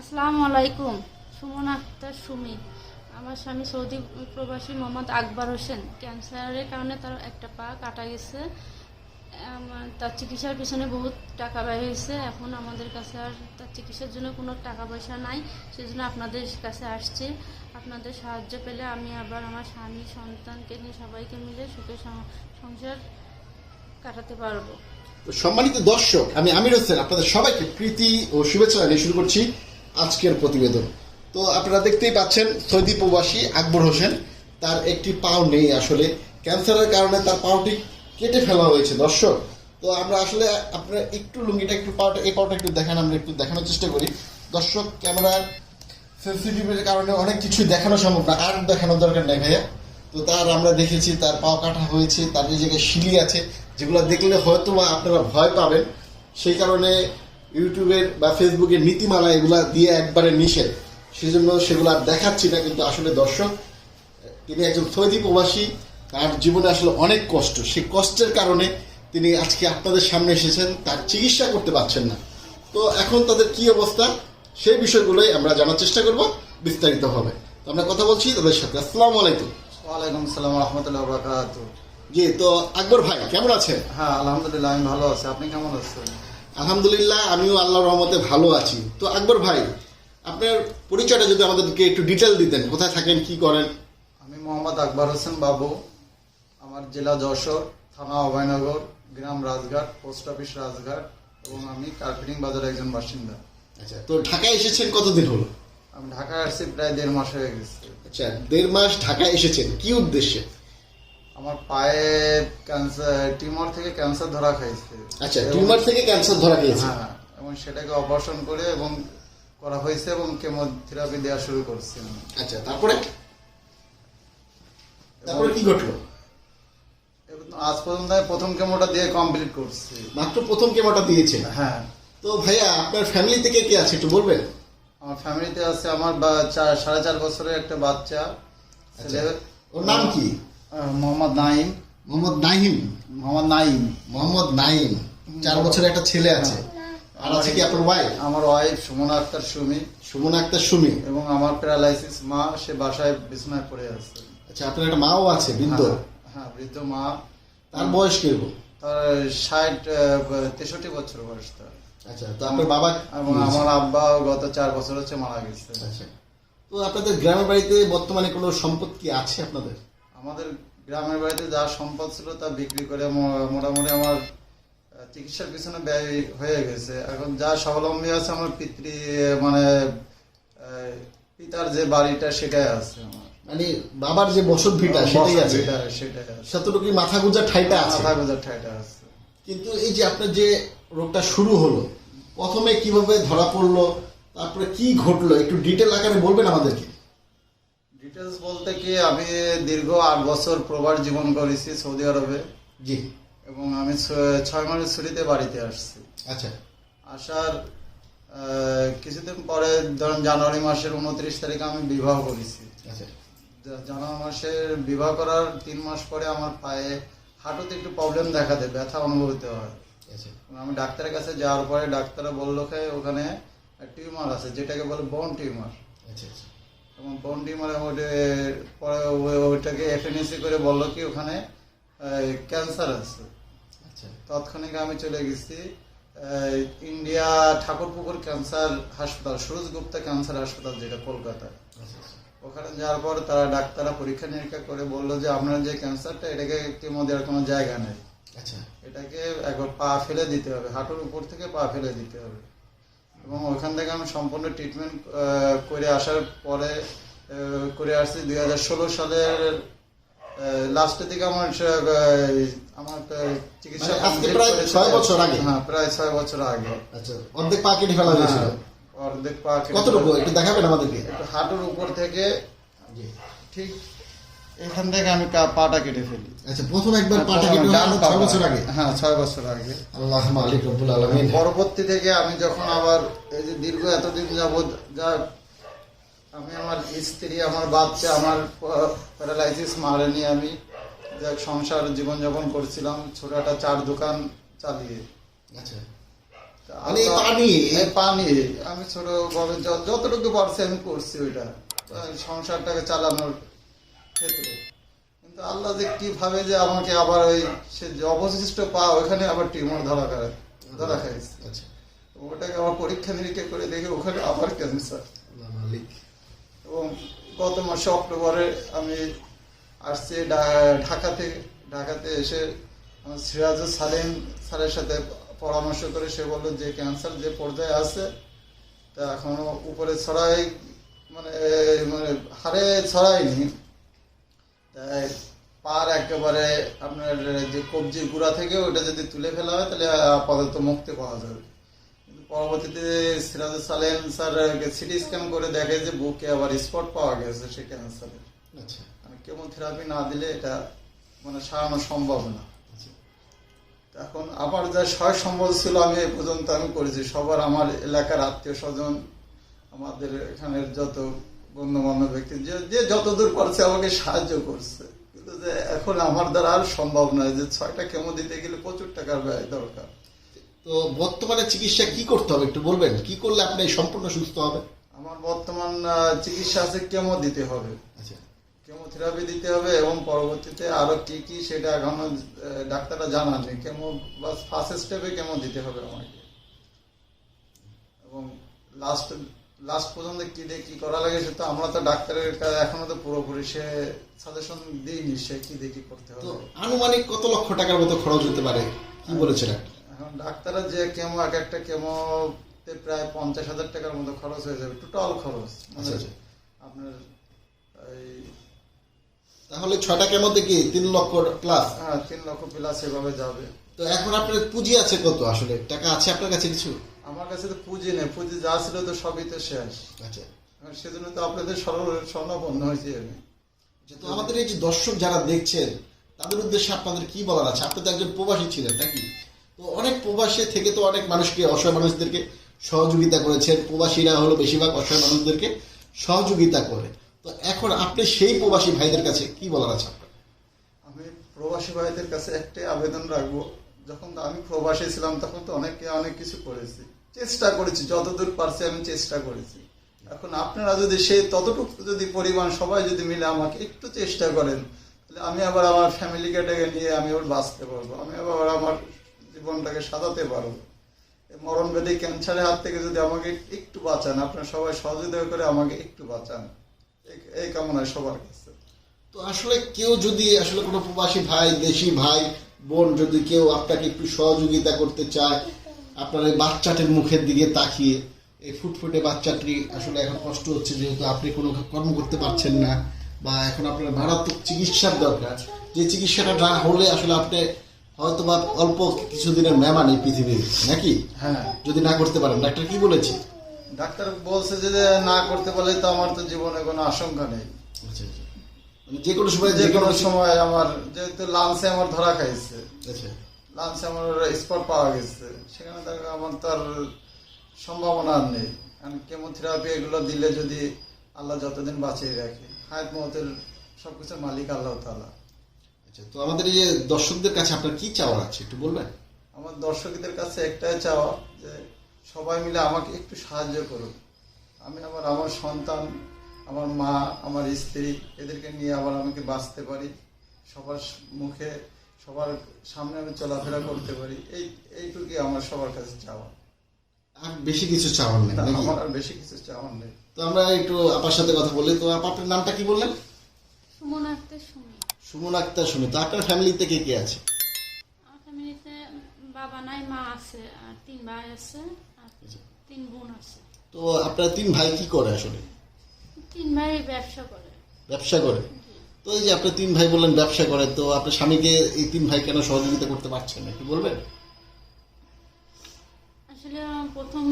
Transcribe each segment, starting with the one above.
আসসালামু আলাইকুম। সুমন আক্তার, সুমি। আমার স্বামী সৌদি প্রবাসী মোহাম্মদ আকবর হোসেন। ক্যান্সারের কারণে তার একটা পা কাটা গেছে। তার চিকিৎসার পিছনে বহুত টাকা ব্যয় হয়েছে। এখন আমাদের কাছে আর তার চিকিৎসার জন্য কোনো টাকা পয়সা নাই। সেজন্য আপনাদের কাছে আসছে। আপনাদের সাহায্য পেলে আমি আবার আমার স্বামী, সন্তানকে নিয়ে সবাইকে মিলে সুখে সংসার কাটাতে পারব। সম্মানিত দর্শক, আমি আমির হোসেন। আপনাদের সবাইকে প্রীতি ও শুভেচ্ছা জানিয়ে শুরু করছি। আজকের প্রতিবেদন। তো আপনারা দেখতেই পাচ্ছেন সৌদি প্রবাসী আকবর হোসেন, তার একটি পাও নেই আসলে। ক্যান্সারের কারণে তার পাওটি কেটে ফেলা হয়েছে, দর্শক। তো আমরা আসলে আপনারা একটু লুঙ্গিটা, একটু পাওটা, এই পাওটা একটু দেখান, আমরা একটু দেখানোর চেষ্টা করি। দর্শক, ক্যামেরার সেন্সিটিভের কারণে অনেক কিছু দেখানো সম্ভব না, আর দেখানোর দরকার নেই ভাইয়া। তো তার আমরা দেখেছি, তার পাও কাটা হয়েছে, তার এই জায়গায় শিলি আছে, যেগুলো দেখলে হয়তো বা আপনারা ভয় পাবেন। সেই কারণে ইউটিউবের বা ফেসবুকের নীতিমালা এগুলা দিয়ে একবারে নিষেধ। সেজন্য সেগুলো আর দেখাচ্ছি না কিন্তু আসলে দর্শক তিনি একজন সৌদি প্রবাসী তার জীবনে আসলে অনেক কষ্ট। সেই কষ্টের কারণে তিনি আজকে আপনাদের সামনে এসেছেন তার চিকিৎসা করতে পারছেন না। তো এখন তাদের কি অবস্থা? সেই বিষয়গুলোই আমরা জানার চেষ্টা করব বিস্তারিত হবে তো আমরা কথা বলছি তাদের সাথে। আসসালামু আলাইকুম। ওয়ালাইকুম সালাম রহমতুল্লাহ বরকাত জি তো আকবর ভাই কেমন আছেন? হ্যাঁ আলহামদুলিল্লাহ আমি ভালো আছি। আপনি কেমন আছেন? আলহামদুলিল্লাহ আমিও আল্লাহর রহমতে ভালো আছি। তো আকবর ভাই আপনার পরিচয়টা যদি আমাদেরকে একটু ডিটেল দিতেন কোথায় থাকেন কি করেন? আমি মোহাম্মদ আকবর হোসেন বাবু আমার জেলা যশোর থানা অভয়নগর গ্রাম রাজঘাট পোস্ট অফিস রাজঘাট এবং আমি কার্পেটিং বাজার একজন বাসিন্দা। আচ্ছা তো ঢাকায় এসেছেন কতদিন হলো? আমি ঢাকায় আসছি প্রায় দেড় মাস হয়ে গেছে। আচ্ছা দেড় মাস ঢাকায় এসেছেন কি উদ্দেশ্যে? আমার পায়ে ক্যান্সার টিউমার থেকে ক্যান্সার ধরা খাইছে। আচ্ছা টিউমার থেকে ক্যান্সার ধরা গিয়েছে হ্যাঁ এবং সেটাকে অপারেশন করে এবং করা হয়েছে এবং কেমোথেরাপি দেওয়া শুরু করছি। আচ্ছা তারপরে? তারপরে কি ঘটলো? আজ পর্যন্ত আমি প্রথম কেমোটা দিয়ে কমপ্লিট করছি। মাত্র প্রথম কেমোটা দিয়েছেন হ্যাঁ। তো ভাইয়া আপনার ফ্যামিলি থেকে কে আছে একটু বলবেন? আমার ফ্যামিলিতে আছে আমার সাড়ে চার বছরের একটা বাচ্চা ছেলে। ওর নাম কি? মোহাম্মদ নাইম মোহাম্মদ নাহিম মোহাম্মদ নাইম মোহাম্মদ নাইম চার বছরের একটা ছেলে আছে। আর আছে কি আপনার ওয়াইফ আমার ওয়াইফ সুমনা আক্তার সুমি। সুমন আক্তার সুমি। এবং আমার প্যারালাইসিস মা সে বাসায় বিছনায় পড়ে আছে। আচ্ছা আপনার একটা মাও আছে বৃদ্ধ। হ্যাঁ, হ্যাঁ বৃদ্ধ মা। তার বয়স কীরকম? তার ষাট তেষট্টি বছর বয়স তার। আচ্ছা তো আপনার বাবা এবং আমার আব্বা গত চার বছর হচ্ছে মারা গেছে। আচ্ছা। তো আপনাদের গ্রামের বাড়িতে বর্তমানে কোনো সম্পদ কি আছে আপনাদের? আমাদের গ্রামের বাড়িতে যা সম্পদ ছিল তা বিক্রি করে মোটামুটি আমার চিকিৎসার পিছনে ব্যয় হয়ে গেছে। এখন যা স্বাবলম্বী আছে আমার পিতৃ মানে পিতার যে বাড়িটা সেটাই আছে আমার। মানে বাবার যে বসত ভিটা সেটাই আছে। সেটাই- সেটাই আছে। সেতটুকু মাথা গুজার ঠাইটা আছে? মাথা গোজার ঠাইটা আছে। কিন্তু এই যে আপনার যে রোগটা শুরু হলো প্রথমে কীভাবে ধরা পড়ল তারপরে কি ঘটলো একটু ডিটেল আকারে বলবেন আমাদেরকে? ডিটেলস বলতে কি আমি দীর্ঘ আট বছর প্রবাস জীবন করেছি সৌদি আরবে। জি। এবং আমি ছয় মাসের ছুটিতে বাড়িতে আসছি। আচ্ছা। আসার কিছুদিন পরে ধরেন জানুয়ারি মাসের উনত্রিশ তারিখে আমি বিবাহ করেছি। আচ্ছা। জানুয়ারি মাসের বিবাহ করার তিন মাস পরে আমার পায়ে হাঁটুতে একটু প্রবলেম দেখা দেয় ব্যথা অনুভূত হয়। আচ্ছা। আমি ডাক্তারের কাছে যাওয়ার পরে ডাক্তাররা বলল ওখানে টিউমার আছে যেটাকে বলে বোন টিউমার আচ্ছা আচ্ছা। এবং বোন টিউমারে পরে ওইটাকে এফএনএসি করে বলল কি ওখানে ক্যান্সার আছে। আচ্ছা। তৎক্ষণিক আমি চলে গেছি ইন্ডিয়া ঠাকুরপুকুর ক্যান্সার হাসপাতাল সুরজ গুপ্তা ক্যান্সার হাসপাতাল যেটা কলকাতায় আচ্ছা আচ্ছা। ওখানে যাওয়ার পর তারা ডাক্তাররা পরীক্ষা নিরীক্ষা করে বলল যে আপনার যে ক্যান্সারটা এটাকে কেমো দেওয়ার কোনো জায়গা নেই। আচ্ছা। এটাকে একবার পা ফেলে দিতে হবে হাঁটুর উপর থেকে পা ফেলে দিতে হবে। এবং ওখান থেকে আমি সম্পূর্ণ ট্রিটমেন্ট করে আসার পরে করে আসছি দুই হাজার ষোলো সালের লাস্টের দিকে আমার আমার চিকিৎসা মানে প্রায় ছয় বছর আগে? হ্যাঁ প্রায় ছয় বছর আগে। আচ্ছা অর্ধেক পা কেটে ফেলা হয়েছিল। হ্যাঁ, অর্ধেক পা কতটুকু? একটু দেখাবেন আমাদেরকে। হাঁটুর উপর থেকে ঠিক এখান থেকে আমি পাটা কেটে ফেলি। আচ্ছা প্রথম একবার পাটা কেটে ছয় বছর আগে? হ্যাঁ ছয় বছর আগে। আল্লাহ মালিক রব্বুল আলমিন। পরবর্তী থেকে আমি যখন আবার এই যে দীর্ঘ এতদিন যাবৎ যা আমি আমার স্ত্রী আমার বাচ্চা আমার প্যারালাইসিস মারে নিয়ে আমি। যাক সংসার জীবনযাপন করছিলাম ছোট একটা চার দোকান চালিয়ে। আচ্ছা। মানে আল্লাহ- পানি? পানি আমি ছোট বড় যতটুকু পারছি আমি করছি ওইটা। সংসারটাকে চালানোর ক্ষেত্রে কিন্তু আল্লাহ যে কীভাবে যে আমাকে আবার ওই সে যে অবশিষ্ট পা ওখানে আবার টিউমার ধরা খায় ধরা খাইছে আচ্ছা। ওটাকে আবার পরীক্ষা নিরীক্ষা করে দেখে ওখানে আবার ক্যান্সার এবং গত মাসে অক্টোবরে আমি আসছি ঢাকাতে ঢাকাতে এসে আমার সিরাজুল সালেম স্যারের সাথে পরামর্শ করে সে বলল যে ক্যান্সার যে পর্যায়ে আছে তা এখনও উপরে ছড়াই মানে মানে হারে ছড়ায়নি। পার একেবারে আপনার যে কবজির গুঁড়া থেকে ওটা যদি তুলে ফেলা হয় তাহলে আপাতত মুক্তি পাওয়া যাবে। কিন্তু পরবর্তীতে Sirajul Salem sir CT scan করে দেখে যে বুকে আবার স্পট পাওয়া গেছে সে ক্যান্সারের আচ্ছা। মানে কেমোথেরাপি না দিলে এটা মানে সারানো সম্ভব না। আচ্ছা। এখন আমার যা সয় সম্বল ছিল আমি এই পর্যন্ত আমি করেছি। সবার আমার এলাকার আত্মীয় স্বজন আমাদের এখানের যত গণ্যমান্য ব্যক্তি যে যে যতদূর পারছে আমাকে সাহায্য করছে। কিন্তু যে এখন আমার দ্বারা আর সম্ভব নয় যে ছয়টা কেমো দিতে গেলে প্রচুর টাকার ব্যয় দরকার। তো বর্তমানে চিকিৎসা কি করতে হবে একটু বলবেন? কি করলে আপনি সম্পূর্ণ সুস্থ হবে আমার বর্তমান চিকিৎসা আছে কেমো দিতে হবে। আচ্ছা। কেমোথেরাপি দিতে হবে এবং পরবর্তীতে আরও কি কি সেটা এখনও ডাক্তাররা জানাননি কেমো বা ফার্স্ট স্টেপে কেমো দিতে হবে আমাকে। এবং লাস্ট লাস্ট পর্যন্ত কি দিয়ে কি করা লাগে সেটা আমরা তো ডাক্তারের কাছে এখনও তো পুরোপুরি সে সাজেশন দিইনি সে কি দিয়ে কি করতে হবে? আনুমানিক কত লক্ষ টাকার মতো খরচ হতে পারে? কি বলেছে ডাক্তার এখন ডাক্তাররা যে কেমো এক একটা কেমোতে প্রায় পঞ্চাশ হাজার টাকার মতো খরচ হয়ে যাবে টোটাল খরচ। মানে। আপনার এই তাহলে ছয়টা কেমন কি তিন লক্ষ প্লাস হ্যাঁ তিন লক্ষ প্লাস এভাবে যাবে। তো এখন আপনার পুঁজি আছে কত আসলে? টাকা আছে আপনার কাছে কিছু? আমার কাছে তো পুঁজি নেই পুঁজি যা ছিল তো সবই তো শেষ। আচ্ছা। সেজন্য তো আপনাদের সরল স্বর্ণপন্ন হয়েছি আমি আচ্ছা, তো আমাদের এই যে দর্শক যারা দেখছেন তাদের উদ্দেশ্যে আপনাদের কি বলার আছে? আপনি তো একজন প্রবাসী ছিলেন নাকি? তো অনেক প্রবাসী থেকে তো অনেক মানুষকে অসহায় মানুষদেরকে সহযোগিতা করেছেন। প্রবাসীরা হলো বেশিরভাগ অসহায় মানুষদেরকে সহযোগিতা করে। তো এখন আপনি সেই প্রবাসী ভাইদের কাছে কি বলার আছে আপনার? আমি প্রবাসী ভাইদের কাছে একটাই আবেদন রাখব যখন আমি প্রবাসী ছিলাম, তখন তো অনেকে অনেক কিছু করেছি। চেষ্টা করেছি, যতদূর পারছি আমি চেষ্টা করেছি। এখন আপনারা যদি সেই ততটুকু যদি পরিমাণ সবাই যদি মিলে আমাকে একটু চেষ্টা করেন, তাহলে আমি আবার আমার ফ্যামিলিকে নিয়ে আমি আবার বাঁচতে পারব। আমি আবার আমার জীবনটাকে সাজাতে পারব। এই মরণব্যাধি ক্যান্সারের হাত থেকে যদি আমাকে একটু বাঁচান, আপনারা সবাই সহযোগিতা করে আমাকে একটু বাঁচান। এই কামনায় সবার কাছে। তো আসলে কেউ যদি, আসলে কোনো প্রবাসী ভাই, দেশি ভাই বোন যদি কেউ আপনাকে একটু সহযোগিতা করতে চায় আপনার এই বাচ্চাটির মুখের দিকে তাকিয়ে এই ফুটফুটে বাচ্চাটি আসলে এখন কষ্ট হচ্ছে যেহেতু আপনি কোনো কর্ম করতে পারছেন না বা এখন আপনার মারাত্মক চিকিৎসার দরকার যে চিকিৎসাটা না হলে আসলে আপনি হয়তো বা অল্প কিছুদিনের মেহমান এই পৃথিবীর নাকি? হ্যাঁ। যদি না করতে পারেন ডাক্তার কি বলেছে? ডাক্তার বলছে যে না করতে পারলে তো আমার তো জীবনে কোনো আশঙ্কা নেই। আচ্ছা আচ্ছা। যে কোনো সময় যে কোনো সময়। আমার যেহেতু লাঞ্চে আমার ধরা খাইছে আচ্ছা লাঞ্চে আমার স্পট পাওয়া গেছে সেখানে তার আমার তার সম্ভাবনা আর নেই। কারণ কেমোথেরাপি এগুলো দিলে যদি আল্লাহ যতদিন বাঁচিয়ে রাখে হায়াত মহতের সবকিছুর মালিক আল্লাহ তালা আচ্ছা তো আমাদের এই যে দর্শকদের কাছে আপনার কি চাওয়ার আছে একটু বলবেন? আমার দর্শকদের কাছে একটাই চাওয়া যে সবাই মিলে আমাকে একটু সাহায্য করুন আমি আমার আমার সন্তান আমার মা আমার স্ত্রী এদেরকে নিয়ে আবার আমাকে বাঁচতে পারি। সবার মুখে সবার সামনে আমি চলাফেরা করতে পারি। এই এইটুকুই আমার সবার কাছে চাওয়া। আর বেশি কিছু চাওয়ার নেই আমার আর বেশি কিছু চাওয়ার নেই। তো আমরা একটু আপার সাথে কথা বলি। তো আপা, আপনার নামটা কি বললেন? সুমন আক্তার সুমি সুমন আক্তার শুনি তো আপনার ফ্যামিলিতে কে কে আছে? আমার ফ্যামিলিতে বাবা নাই মা আছে আর তিন ভাই আছে আর তিন বোন আছে। তো আপনার তিন ভাই কি করে আসলে? তিন ভাই ব্যবসা করে। ব্যবসা করে? তো এই যে আপনার তিন ভাই বললেন ব্যবসা করে তো আপনার স্বামীকে এই তিন ভাই কেন সহযোগিতা করতে পারছেন কি বলবেন? আসলে প্রথম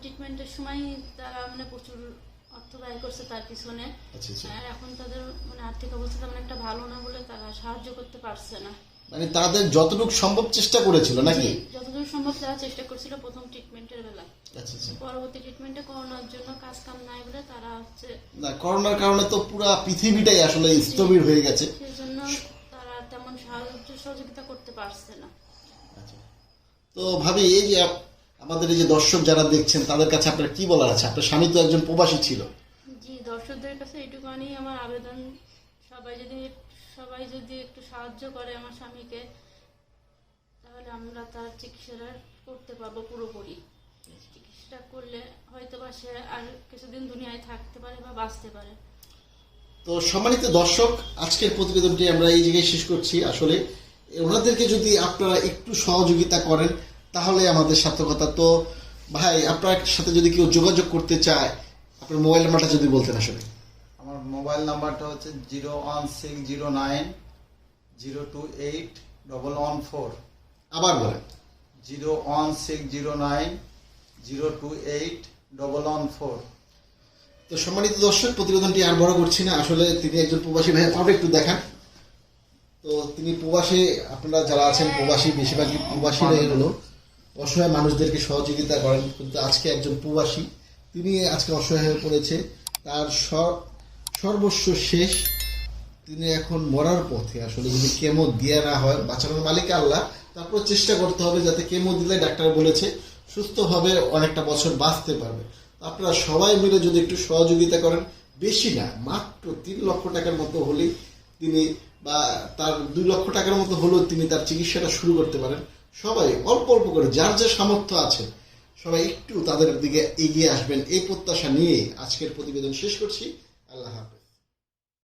ট্রিটমেন্টের সময় তারা মানে প্রচুর অর্থ ব্যয় করছে তার পিছনে। আচ্ছা আচ্ছা। আর এখন তাদের মানে আর্থিক অবস্থা তেমন একটা ভালো না বলে তারা সাহায্য করতে পারছে না। মানে তাদের যতটুকু সম্ভব চেষ্টা করেছিল নাকি? যতদূর সম্ভব তারা চেষ্টা করছিল প্রথম ট্রিটমেন্টের বেলা আচ্ছা আচ্ছা। পরবর্তী ট্রিটমেন্টে করানোর জন্য কাজ কাম নাই বলে তারা হচ্ছে না করোনার কারণে তো পুরা পৃথিবীটাই আসলে স্থবির হয়ে গেছে। সেই জন্য তারা তেমন সাহায্য সহযোগিতা করতে পারছে না। আচ্ছা। তো ভাবি এই যে আমাদের এই যে দর্শক যারা দেখছেন তাদের কাছে আপনার কি বলার আছে? আপনার স্বামী তো একজন প্রবাসী ছিল। জি দর্শকদের কাছে এইটুকুনি আমার আবেদন। সবাই যদি সবাই যদি একটু সাহায্য করে আমার স্বামীকে, তাহলে আমরা তার চিকিৎসাটা করতে পারব পুরোপুরি। চিকিৎসাটা করলে হয়তো বা সে আর কিছুদিন দুনিয়ায় থাকতে পারে বা বাঁচতে পারে। তো সম্মানিত দর্শক, আজকের প্রতিবেদনটি আমরা এই জায়গায় শেষ করছি। আসলে ওনাদেরকে যদি আপনারা একটু সহযোগিতা করেন, তাহলে আমাদের সার্থকতা। তো ভাই, আপনার সাথে যদি কেউ যোগাযোগ করতে চায়, আপনার মোবাইল নাম্বারটা যদি বলতেন আসলে। মোবাইল নাম্বারটা হচ্ছে zero one six zero nine zero two eight double one four. আবার বলেন। Zero one six zero nine zero two eight double one four. তো সম্মানিত দর্শক প্রতিবেদনটি আর বড় করছি না। আসলে তিনি একজন প্রবাসী ভাই আমাকে একটু দেখান। তো তিনি প্রবাসী আপনারা যারা আছেন প্রবাসী বেশিরভাগই প্রবাসীরাই হলো। অসহায় মানুষদেরকে সহযোগিতা করেন। কিন্তু আজকে একজন প্রবাসী তিনি আজকে অসহায় হয়ে পড়েছে। তার সর্বস্ব শেষ। তিনি এখন মরার পথে। আসলে যদি কেমো দিয়ে না হয়, বাঁচানোর মালিক আল্লাহ, তারপর চেষ্টা করতে হবে যাতে কেমো দিলে ডাক্তার বলেছে, সুস্থভাবে অনেকটা বছর বাঁচতে পারবে। আপনারা সবাই মিলে যদি একটু সহযোগিতা করেন, বেশি না, মাত্র তিন লক্ষ টাকার মতো হলেই তিনি বা তার দুই লক্ষ টাকার মতো হলেও তিনি তার চিকিৎসাটা শুরু করতে পারেন। সবাই অল্প অল্প করে, যার যা সামর্থ্য আছে, সবাই একটু তাদের দিকে এগিয়ে আসবেন। এই প্রত্যাশা নিয়ে আজকের প্রতিবেদন শেষ করছি। আল্লাহ হাফেজ